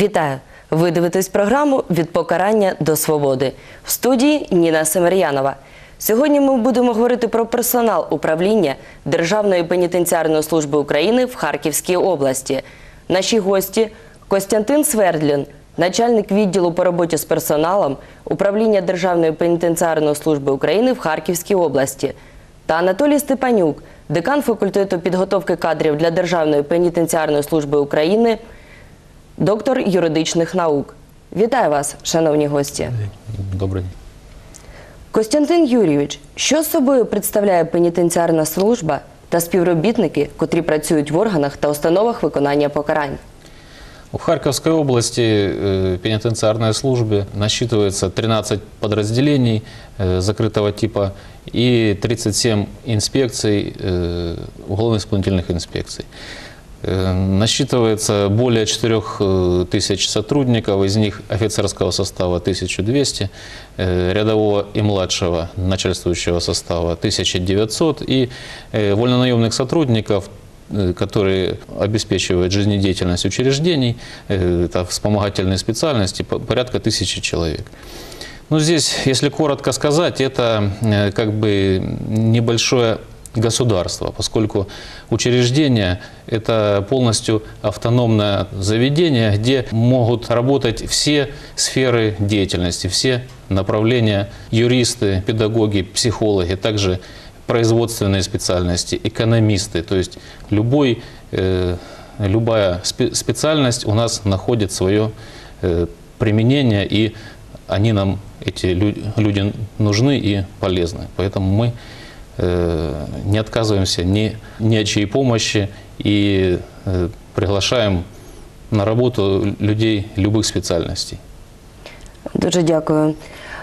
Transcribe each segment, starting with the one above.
Вітаю! Ви дивитесь програму Від покарання до свободи в студії Ніна Семер'янова. Сьогодні ми будемо говорити про персонал управління Державної пенітенціарної служби України в Харківській області. Наші гості Костянтин Свердлін, начальник відділу по роботі з персоналом управління Державної пенітенціарної служби України в Харківській області, та Анатолій Степанюк, декан факультету підготовки кадрів для Державної пенітенціарної служби України доктор юридичних наук. Вітаю вас, шановні гості. Добрий день. Костянтин Юрійович, що собою представляє пенітенціарна служба та співробітники, котрі працюють в органах та установах виконання покарань? В Харьковской области э, пенитенциарной службе насчитывается 13 подразделений э, закрытого типа и 37 инспекций, э, уголовно-исполнительных инспекций. Э, Насчитывается более 4 тысяч сотрудников, из них офицерского состава 1200, э, рядового и младшего начальствующего состава 1900 и э, вольнонаемных сотрудников э, которые обеспечивают жизнедеятельность учреждений, э, это вспомогательные специальности, по- порядка тысячи человек. Ну, здесь, если коротко сказать, это э, как бы небольшое государство, поскольку учреждение – это полностью автономное заведение, где могут работать все сферы деятельности, все направления – юристы, педагоги, психологи, также производственные специальности, экономисты. То есть любой, э, любая спе- специальность у нас находит свое э, применение, и они нам, эти лю- люди, нужны и полезны. Поэтому мы не отказываемся ни, ни от чьей помощи и э, приглашаем на работу людей любых специальностей. Дуже дякую.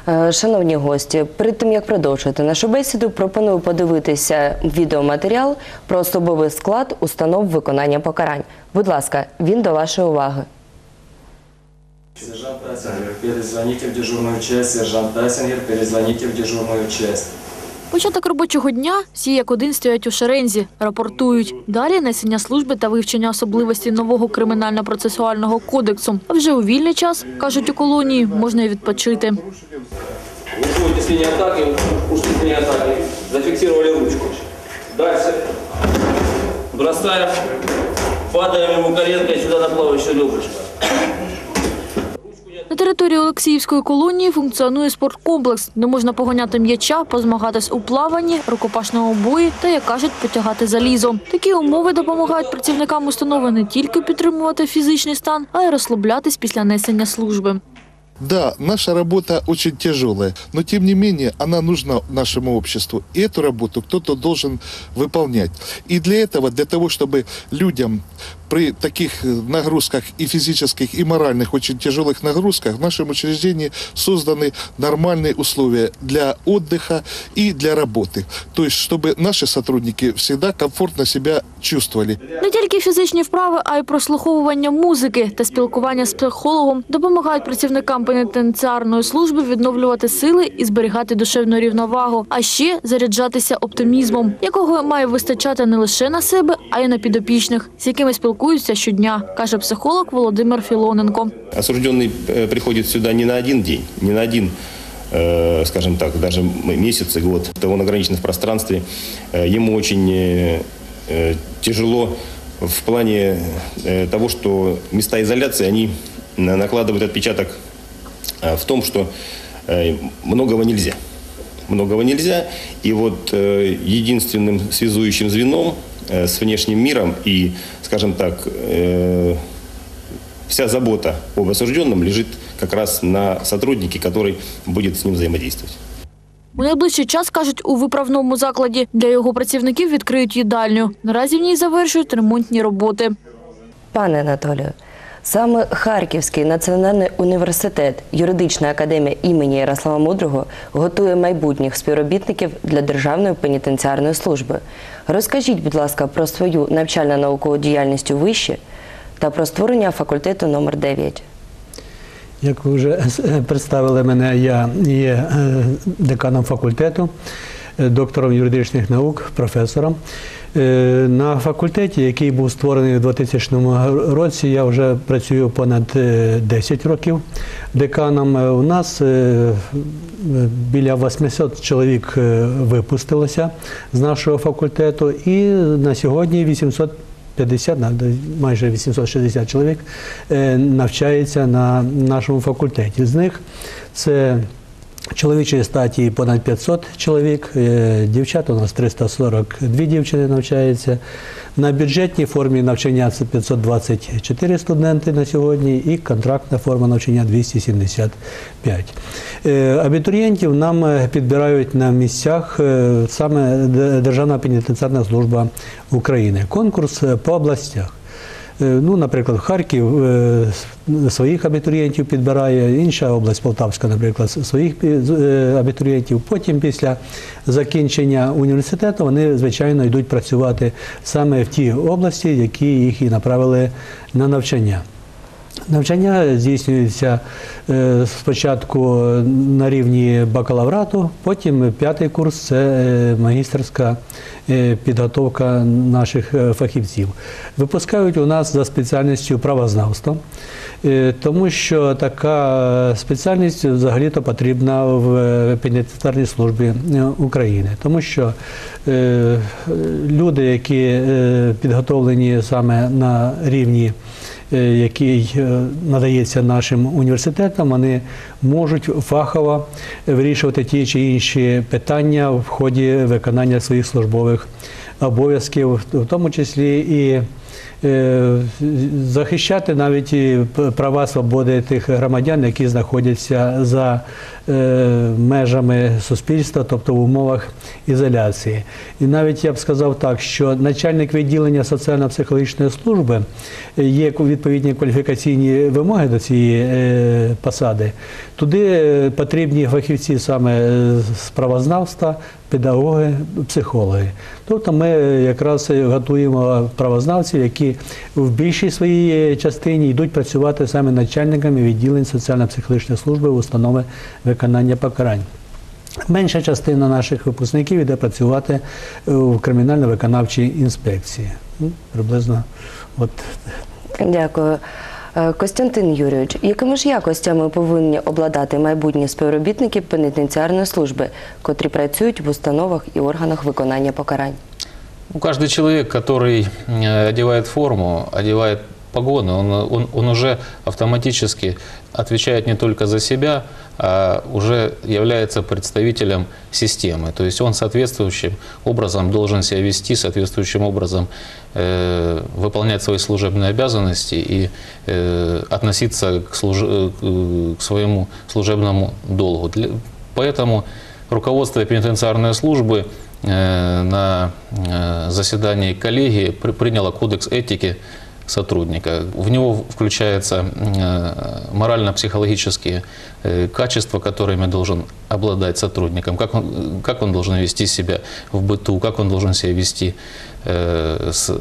Е, Шановні гості, перед тим як продовжити нашу бесіду, пропоную подивитися відеоматеріал про особовий склад установ виконання покарань. Будь ласка, він до вашої уваги. Сержант Тайсингер, перезвоните в дежурную часть. Сержант Тайсингер, перезвоните в дежурную часть. Початок робочого дня всі як один стоять у шерензі, рапортують. Далі несення служби та вивчення особливостей нового кримінально-процесуального кодексу. А вже у вільний час, кажуть у колонії, можна і відпочити. Атаки, атаки, зафиксировали ручку. Дальше. Бросаем, падаем ему коленкой сюда на плавающее ребрышко. На території Олексіївської колонії функціонує спорткомплекс, де можна погоняти м'яча, позмагатись у плаванні, рукопашному бої та, як кажуть, потягати залізо. Такі умови допомагають працівникам установи не тільки підтримувати фізичний стан, а й розслаблятись після несення служби. Да, наша работа очень тяжелая, но тем не менее она нужна нашему обществу. И эту работу кто-то должен выполнять. И для этого, для того, чтобы людям при таких э, нагрузках и физических, и моральных, очень тяжелых нагрузках в нашем учреждении созданы нормальные условия для отдыха и для работы. То есть, чтобы наши сотрудники всегда комфортно себя чувствовали. Не тільки фізичні вправи, а й прослуховування музики та спілкування з психологом допомагають працівникам пенітенціарної служби відновлювати сили і зберігати душевну рівновагу, а ще заряджатися оптимізмом, якого має вистачати не лише на себе, а й на підопічних, з якими спілкуються щодня, каже психолог Володимир Філоненко. Осужденный э, приходит сюда не на один день, не на один, э, скажем так, даже м- месяц и год. Это Он ограничен в пространстве. Э, Ему очень э, э, тяжело в плане э, того, что места изоляции, они на- накладывают отпечаток э, в том, что э, многого нельзя. Многого нельзя. И вот э, единственным связующим звеном э, с внешним миром и, скажем так, э, вся забота об осужденном лежит как раз на сотруднике, который будет с ним взаимодействовать. У найближчий час, кажуть, у виправному закладі для його працівників відкриють їдальню. Наразі в ній завершують ремонтні роботи. Пане Анатолію, саме Харківський національний університет, юридична академія імені Ярослава Мудрого готує майбутніх співробітників для Державної пенітенціарної служби. Розкажіть, будь ласка, про свою навчально-наукову діяльність у виші та про створення факультету номер 9 Як ви вже представили мене, я є е, деканом факультету е, доктором юридичних наук, професором. Е, На факультеті, який був створений у 2000 році, я вже працюю понад е, 10 років деканом. Е, У нас е, е, біля 800 чоловік е, випустилося з нашого факультету, і на сьогодні 800 50, на- майже 860 чоловік е, навчається на нашому факультеті. З них це чоловічої статі понад 500 чоловік, е, дівчат у нас 342 дівчини навчаються. На бюджетній формі навчання це 524 студенти на сьогодні і контрактна форма навчання 275. Е, Абітурієнтів нам е, підбирають на місцях саме Державна пенітенціарна служба України. Конкурс по областях. Е, Ну, наприклад, Харків е, своїх абітурієнтів підбирає, інша область, Полтавська, наприклад, своїх е, абітурієнтів. Потім, після закінчення університету, вони, звичайно, йдуть працювати саме в ті області, які їх і направили на навчання. Навчання здійснюється е, спочатку на рівні бакалаврату, потім п'ятий курс це е, магістерська е, підготовка наших фахівців. Випускають у нас за спеціальністю правознавство, тому що така спеціальність взагалі-то потрібна в пенітенціарній службі України, тому що люди, які підготовлені саме на рівні який е, надається нашим університетам, вони можуть фахово вирішувати ті чи інші питання в ході виконання своїх службових обов'язків, в тому числі і е, захищати навіть і права свободи тих громадян, які знаходяться за е, межами суспільства, тобто в умовах ізоляції. І навіть я б сказав так, що начальник відділення соціально-психологічної служби е, є відповідні кваліфікаційні вимоги до цієї е, посади. Туди е, потрібні фахівці саме е, з правознавства, педагоги, психологи. Тобто ми якраз готуємо правознавців, які в більшій своїй частині йдуть працювати саме начальниками відділень соціально-психологічної служби в установи виконання покарань. Менша частина наших випускників йде працювати в кримінально-виконавчій інспекції. Ну, Приблизно от Дякую. Е, Костянтин Юрійович, якими ж якостями повинні обладати майбутні співробітники пенітенціарної служби, котрі працюють в установах і органах виконання покарань? Ну, каждый человек, который э, одевает форму, одевает погоны, он, он, он уже автоматически отвечает не только за себя, а уже является представителем системы. То есть он соответствующим образом должен себя вести, соответствующим образом э, выполнять свои служебные обязанности и э, относиться к, служ- э, к своему служебному долгу. Для- поэтому руководство пенитенциарной службы на заседании коллегии при- приняло кодекс этики сотрудника. В него включаются э, морально-психологические э, качества, которыми должен обладать сотрудником, как он, как он должен вести себя в быту, как он должен себя вести э, с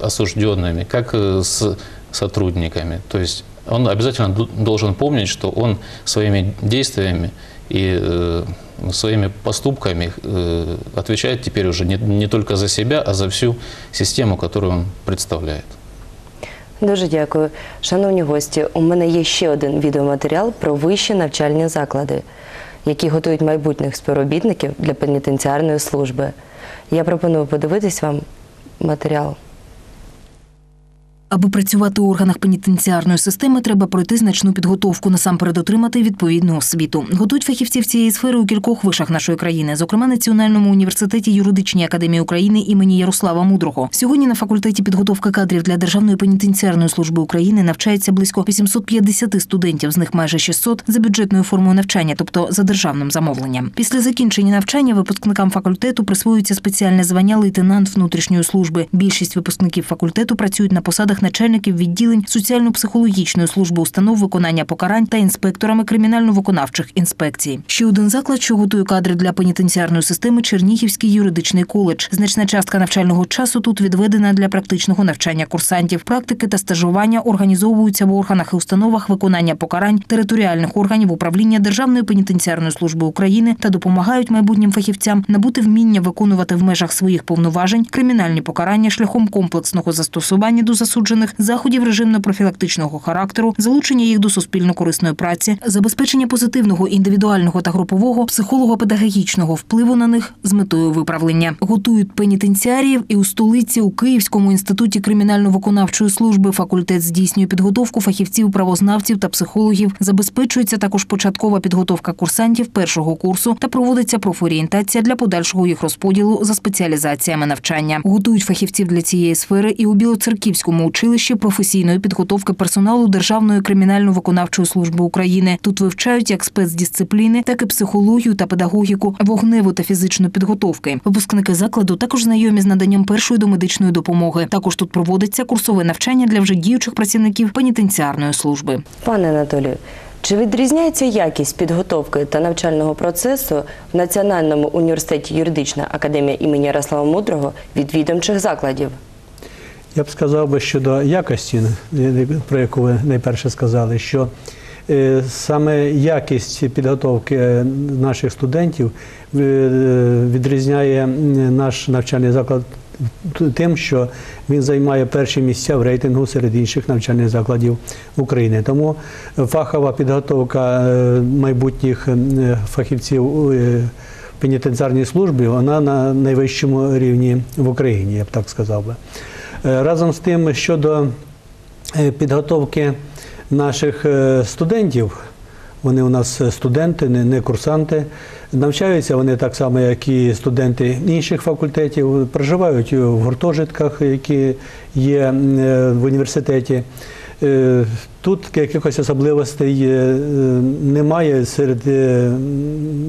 осужденными, как с сотрудниками. То есть он обязательно должен помнить, что он своими действиями и своими поступками э, отвечает теперь уже не, не только за себя, а за всю систему, которую он представляет. Дуже дякую. Шановні гості, у мене є ще один відеоматеріал про вищі навчальні заклади, які готують майбутніх співробітників для пенітенціарної служби. Я пропоную подивитись вам матеріал. Аби працювати у органах пенітенціарної системи, треба пройти значну підготовку, насамперед отримати відповідну освіту. Готують фахівців цієї сфери у кількох вишах нашої країни, зокрема Національному університеті юридичній академії України імені Ярослава Мудрого. Сьогодні на факультеті підготовки кадрів для Державної пенітенціарної служби України навчається близько 850 студентів, з них майже 600 за бюджетною формою навчання, тобто за державним замовленням. Після закінчення навчання випускникам факультету присвоюється спеціальне звання лейтенант внутрішньої служби. Більшість випускників факультету працюють на посадах підлеглих, начальників відділень соціально-психологічної служби установ виконання покарань та інспекторами кримінально-виконавчих інспекцій. Ще один заклад, що готує кадри для пенітенціарної системи Чернігівський юридичний коледж. Значна частка навчального часу тут відведена для практичного навчання курсантів. Практики та стажування організовуються в органах і установах виконання покарань територіальних органів управління Державної пенітенціарної служби України та допомагають майбутнім фахівцям набути вміння виконувати в межах своїх повноважень кримінальні покарання шляхом комплексного застосування до засуджених заходів режимно-профілактичного характеру, залучення їх до суспільно-корисної праці, забезпечення позитивного індивідуального та групового психолого-педагогічного впливу на них з метою виправлення. Готують пенітенціаріїв і у столиці у Київському інституті кримінально-виконавчої служби факультет здійснює підготовку фахівців, правознавців та психологів. Забезпечується також початкова підготовка курсантів першого курсу та проводиться профорієнтація для подальшого їх розподілу за спеціалізаціями навчання. Готують фахівців для цієї сфери і у Білоцерківському училищі професійної підготовки персоналу Державної кримінально-виконавчої служби України. Тут вивчають як спецдисципліни, так і психологію та педагогіку, вогневу та фізичну підготовки. Випускники закладу також знайомі з наданням першої домедичної допомоги. Також тут проводиться курсове навчання для вже діючих працівників пенітенціарної служби. Пане Анатолію, чи відрізняється якість підготовки та навчального процесу в Національному університеті юридична академія імені Ярослава Мудрого від відомчих закладів? Я б сказав би щодо якості, про яку ви найперше сказали, що е, саме якість підготовки е, наших студентів е, відрізняє наш навчальний заклад тим, що він займає перші місця в рейтингу серед інших навчальних закладів України. Тому фахова підготовка майбутніх фахівців пенітенціарній службі вона на найвищому рівні в Україні, я б так сказав би. Е, Разом з тим, щодо е, підготовки наших е, студентів, вони у нас студенти, не, курсанти. Навчаються вони так само, як і студенти інших факультетів, проживають в гуртожитках, які є в університеті. Тут якихось особливостей немає серед,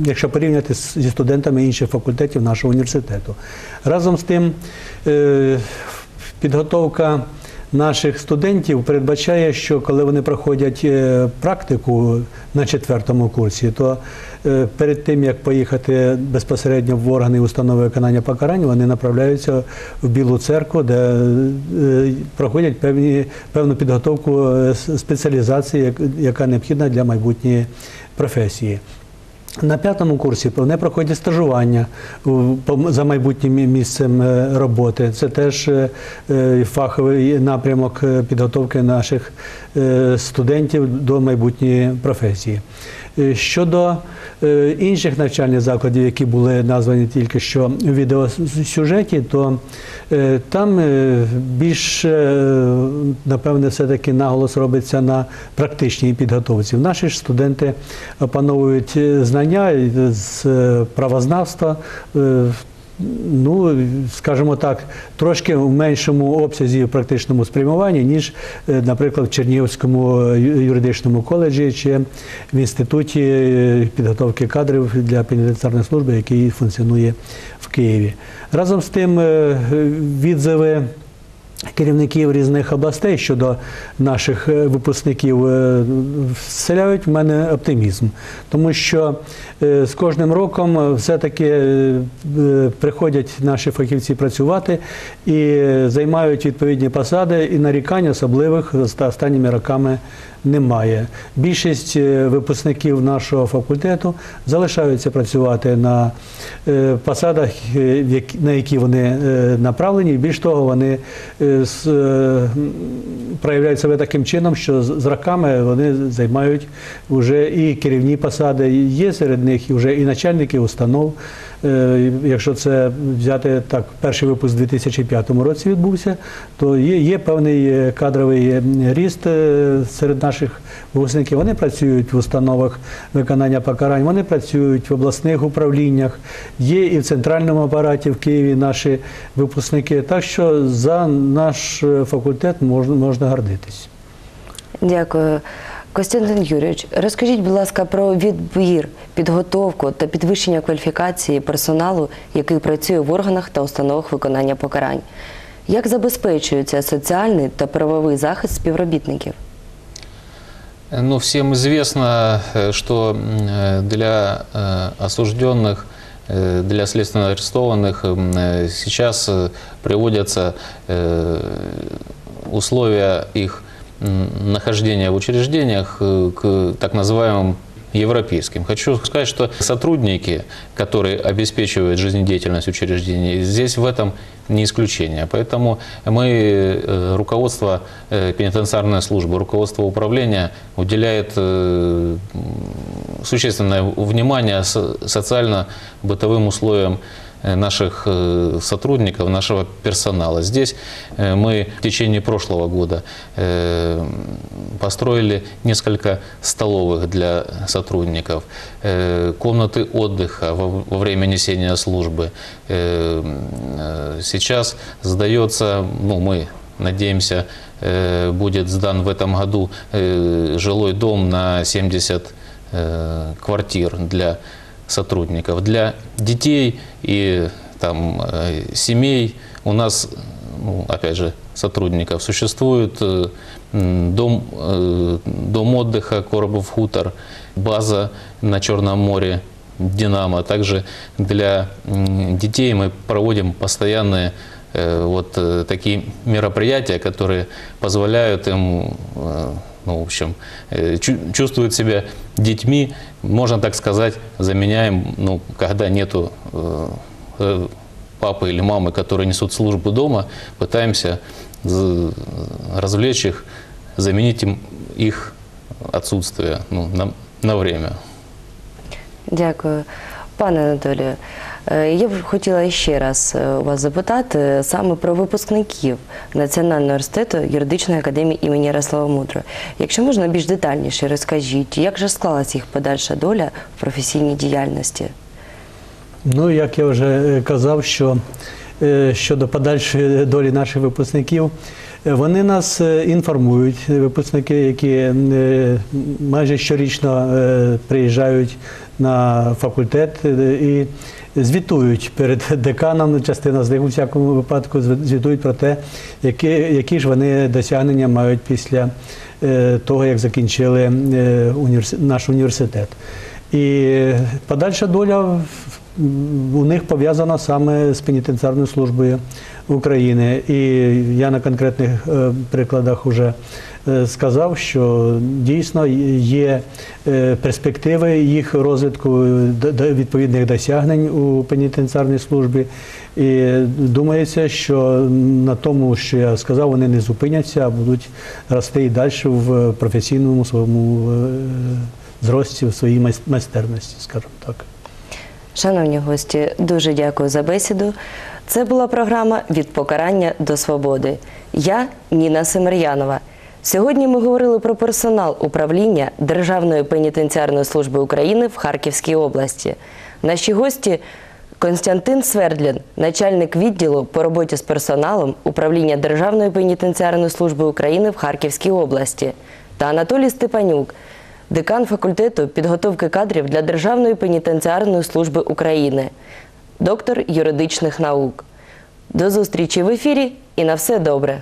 якщо порівняти зі студентами інших факультетів нашого університету. Разом з тим, підготовка наших студентів передбачає, що коли вони проходять е, практику на четвертому курсі, то е, перед тим як поїхати безпосередньо в органи установи виконання покарань, вони направляються в Білу церкву, де е, проходять певні, певну підготовку спеціалізації, як- яка необхідна для майбутньої професії. На п'ятому курсі вони проходять стажування за майбутнім місцем е, роботи. Це теж е, е, фаховий напрямок підготовки наших студентів до майбутньої професії. Е, Щодо е, інших навчальних закладів, які були названі тільки що в відеосюжеті, то е, там більш, напевне, все-таки наголос робиться на практичній підготовці. Наші ж студенти опановують знання з правознавства. Ну, скажімо так, трошки в меншому обсязі в практичному спрямуванні, ніж, е, наприклад, в Чернігівському е, юридичному коледжі чи в інституті е, підготовки кадрів для пенітенціарної служби, який функціонує в Києві. Разом з тим, відзиви керівників різних областей щодо наших е, випускників е, вселяють в мене оптимізм, тому що е, з кожним роком все-таки приходять наші фахівці працювати і займають відповідні посади, і нарікань особливих останніми роками немає. Більшість випускників нашого факультету залишаються працювати на посадах, на які вони направлені. Більш того, вони проявляють себе таким чином, що з роками вони займають вже і керівні посади. Є серед них і вже і начальники установ. Е, Якщо це взяти так, перший випуск у 2005 році відбувся, то є, є певний е, кадровий е, ріст е, серед наших випускників. Вони працюють в установах виконання покарань, вони працюють в обласних управліннях, є і в центральному апараті в Києві наші випускники. Так що за наш е, факультет можна, можна гордитись. Дякую. Костянтин Юрійович, розкажіть, будь ласка, про відбір, підготовку та підвищення кваліфікації персоналу, який працює в органах та установах виконання покарань. Як забезпечується соціальний та правовий захист співробітників? Ну, всем известно, э, что м, э, для э, осужденных, э, для следственно арестованных м, э, сейчас э, приводятся э, условия их нахождения в учреждениях э, к так называемым европейским. Хочу сказать, что сотрудники, которые обеспечивают жизнедеятельность учреждений, здесь в этом не исключение. Поэтому мы, э, руководство э, пенитенциарной службы, руководство управления уделяет э, существенное внимание со- социально-бытовым условиям э, наших э, сотрудников, нашего персонала. Здесь э, мы в течение прошлого года построили несколько столовых для сотрудников, комнаты отдыха во время несения службы. Сейчас сдается, ну, мы надеемся, будет сдан в этом году жилой дом на 70 э, квартир для сотрудников. Для детей и там, э, семей у нас, ну, опять же, сотрудников существует э, дом, дом отдыха Коробов хутор, база на Черном море, Динамо. Также для детей мы проводим постоянные вот такие мероприятия, которые позволяют им ну, в общем, э, чу- чувствуют себя детьми, можно так сказать, заменяем, ну, когда нету э, э, папы или мамы, которые несут службу дома, пытаемся развлечь их, заменить им их отсутствие ну, на, на время. Дякую. Пане Анатолію, я б хотіла ще раз е, у вас запитати саме про випускників Національного університету юридичної академії імені Ярослава Мудрого. Якщо можна більш детальніше розкажіть, як же склалась їх подальша доля в професійній діяльності? Ну, як я вже е, казав, що е, щодо подальшої долі наших випускників, е, вони нас е, інформують, е, випускники, які е, майже щорічно е, приїжджають на факультет е, і звітують перед деканом, частина з них у всякому випадку звітують про те, які, які ж вони досягнення мають після е, того, як закінчили е, наш університет. І подальша доля у них пов'язана саме з пенітенціарною службою України. І я на конкретних е, прикладах вже е, сказав, що дійсно є е, перспективи їх розвитку відповідних досягнень у пенітенціарній службі. І думається, що на тому, що я сказав, вони не зупиняться, а будуть рости і далі в професійному своєму е, зрості, в своїй майстерності, скажімо так. Шановні гості, дуже дякую за бесіду. Це була програма Від покарання до свободи. Я Ніна Семер'янова. Сьогодні ми говорили про персонал управління Державної пенітенціарної служби України в Харківській області. Наші гості Константин Свердлін, начальник відділу по роботі з персоналом управління Державної пенітенціарної служби України в Харківській області, та Анатолій Степанюк, декан факультету підготовки кадрів для Державної пенітенціарної служби України, доктор юридичних наук. До зустрічі в ефірі і на все добре.